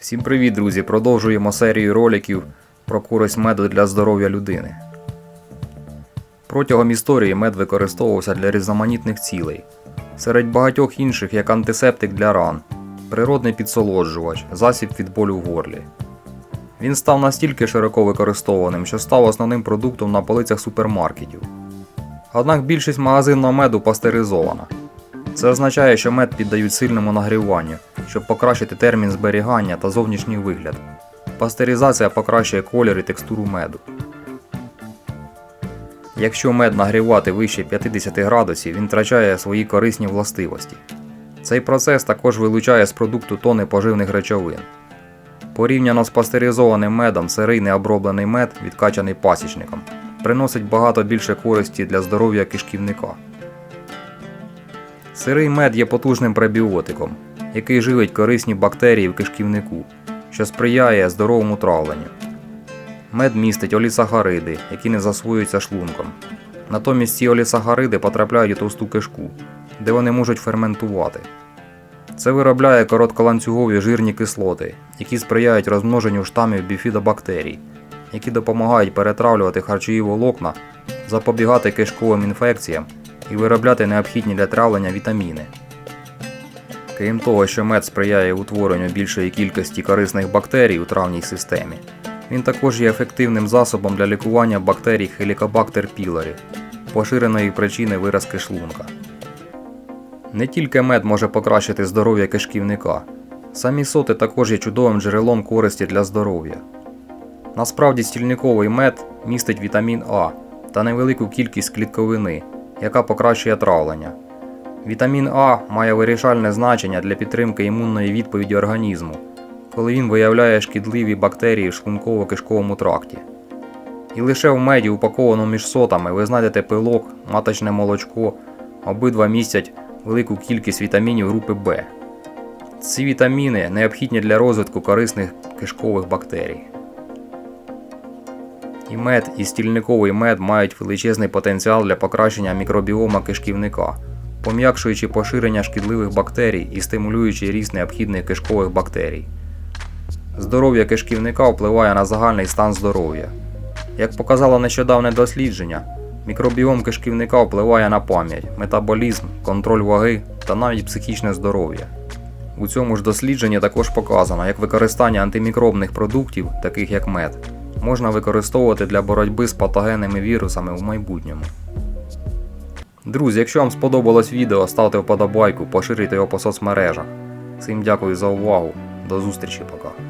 Всім привіт, друзі! Продовжуємо серію роликів про користь меду для здоров'я людини. Протягом історії мед використовувався для різноманітних цілей. Серед багатьох інших як антисептик для ран, природний підсолоджувач, засіб від болю в горлі. Він став настільки широко використовуваним, що став основним продуктом на полицях супермаркетів. Однак більшість магазинного меду пастеризована. Це означає, що мед піддають сильному нагріванню, щоб покращити термін зберігання та зовнішній вигляд. Пастеризація покращує колір і текстуру меду. Якщо мед нагрівати вище 50 градусів, він втрачає свої корисні властивості. Цей процес також вилучає з продукту тони поживних речовин. Порівняно з пастеризованим медом, сирий необроблений мед, відкачаний пасічником, приносить багато більше користі для здоров'я кишківника. Сирий мед є потужним пребіотиком, який живить корисні бактерії в кишківнику, що сприяє здоровому травленню. Мед містить олісахариди, які не засвоюються шлунком. Натомість ці олісахариди потрапляють у товсту кишку, де вони можуть ферментувати. Це виробляє коротколанцюгові жирні кислоти, які сприяють розмноженню штамів біфідобактерій, які допомагають перетравлювати харчові волокна, запобігати кишковим інфекціям і виробляти необхідні для травлення вітаміни. Крім того, що мед сприяє утворенню більшої кількості корисних бактерій у травній системі, він також є ефективним засобом для лікування бактерій Helicobacter pylori, поширеної причини виразки шлунка. Не тільки мед може покращити здоров'я кишківника, самі соти також є чудовим джерелом користі для здоров'я. Насправді стільниковий мед містить вітамін А та невелику кількість клітковини, яка покращує травлення. Вітамін А має вирішальне значення для підтримки імунної відповіді організму, коли він виявляє шкідливі бактерії в шлунково-кишковому тракті. І лише в меді, упакованому між сотами, ви знайдете пилок, маточне молочко, обидва містять велику кількість вітамінів групи В. Ці вітаміни необхідні для розвитку корисних кишкових бактерій. І мед, і стільниковий мед мають величезний потенціал для покращення мікробіома кишківника, пом'якшуючи поширення шкідливих бактерій і стимулюючи ріст необхідних кишкових бактерій. Здоров'я кишківника впливає на загальний стан здоров'я. Як показало нещодавне дослідження, мікробіом кишківника впливає на пам'ять, метаболізм, контроль ваги та навіть психічне здоров'я. У цьому ж дослідженні також показано, як використання антимікробних продуктів, таких як мед, можна використовувати для боротьби з патогенними вірусами в майбутньому. Друзі, якщо вам сподобалось відео, ставте вподобайку, поширюйте його по соцмережах. Всім дякую за увагу. До зустрічі пока.